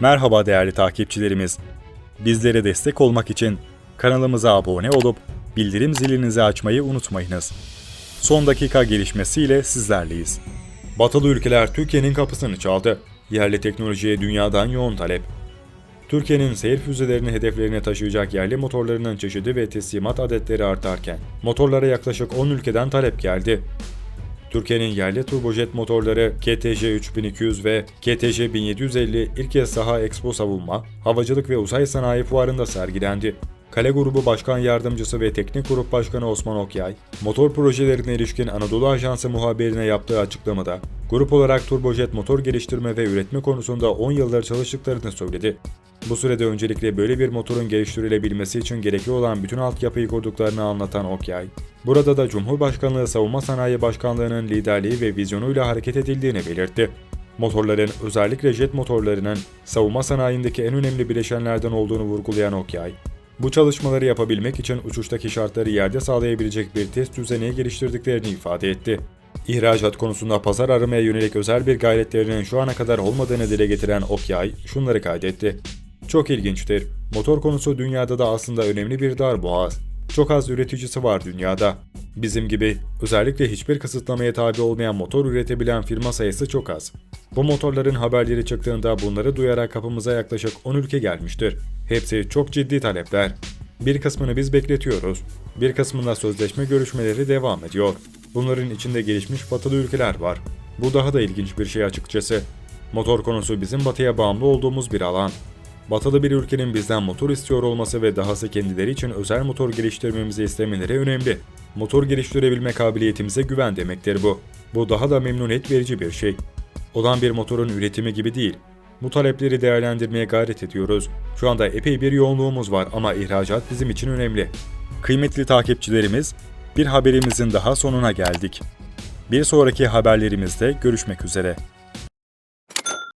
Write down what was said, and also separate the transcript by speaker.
Speaker 1: Merhaba değerli takipçilerimiz. Bizlere destek olmak için kanalımıza abone olup bildirim zilinizi açmayı unutmayınız. Son dakika gelişmesiyle sizlerleyiz. Batılı ülkeler Türkiye'nin kapısını çaldı. Yerli teknolojiye dünyadan yoğun talep. Türkiye'nin seyir füzelerini hedeflerine taşıyacak yerli motorlarının çeşidi ve teslimat adetleri artarken motorlara yaklaşık 10 ülkeden talep geldi. Türkiye'nin yerli turbojet motorları KTJ 3200 ve KTJ 1750 ilk kez saha Expo Savunma, Havacılık ve Uzay Sanayi Fuarı'nda sergilendi. Kale Grubu Başkan Yardımcısı ve Teknik Grup Başkanı Osman Okyay, motor projelerine ilişkin Anadolu Ajansı muhabirine yaptığı açıklamada, grup olarak turbojet motor geliştirme ve üretme konusunda 10 yıldır çalıştıklarını söyledi. Bu sürede öncelikle böyle bir motorun geliştirilebilmesi için gerekli olan bütün altyapıyı kurduklarını anlatan Okyay, burada da Cumhurbaşkanlığı Savunma Sanayi Başkanlığı'nın liderliği ve vizyonuyla hareket edildiğini belirtti. Motorların özellikle jet motorlarının savunma sanayindeki en önemli bileşenlerden olduğunu vurgulayan Okyay, bu çalışmaları yapabilmek için uçuştaki şartları yerde sağlayabilecek bir test düzeni geliştirdiklerini ifade etti. İhracat konusunda pazar aramaya yönelik özel bir gayretlerinin şu ana kadar olmadığını dile getiren Okyay şunları kaydetti. Çok ilginçtir. Motor konusu dünyada da aslında önemli bir darboğaz. Çok az üreticisi var dünyada. Bizim gibi özellikle hiçbir kısıtlamaya tabi olmayan motor üretebilen firma sayısı çok az. Bu motorların haberleri çıktığında bunları duyarak kapımıza yaklaşık 10 ülke gelmiştir. Hepsi çok ciddi talepler. Bir kısmını biz bekletiyoruz. Bir kısmında sözleşme görüşmeleri devam ediyor. Bunların içinde gelişmiş batılı ülkeler var. Bu daha da ilginç bir şey açıkçası. Motor konusu bizim batıya bağımlı olduğumuz bir alan. Batılı bir ülkenin bizden motor istiyor olması ve dahası kendileri için özel motor geliştirmemizi istemeleri önemli. Motor geliştirebilme kabiliyetimize güven demektir bu. Bu daha da memnuniyet verici bir şey. Olan bir motorun üretimi gibi değil. Bu talepleri değerlendirmeye gayret ediyoruz. Şu anda epey bir yoğunluğumuz var ama ihracat bizim için önemli. Kıymetli takipçilerimiz, bir haberimizin daha sonuna geldik. Bir sonraki haberlerimizde görüşmek üzere.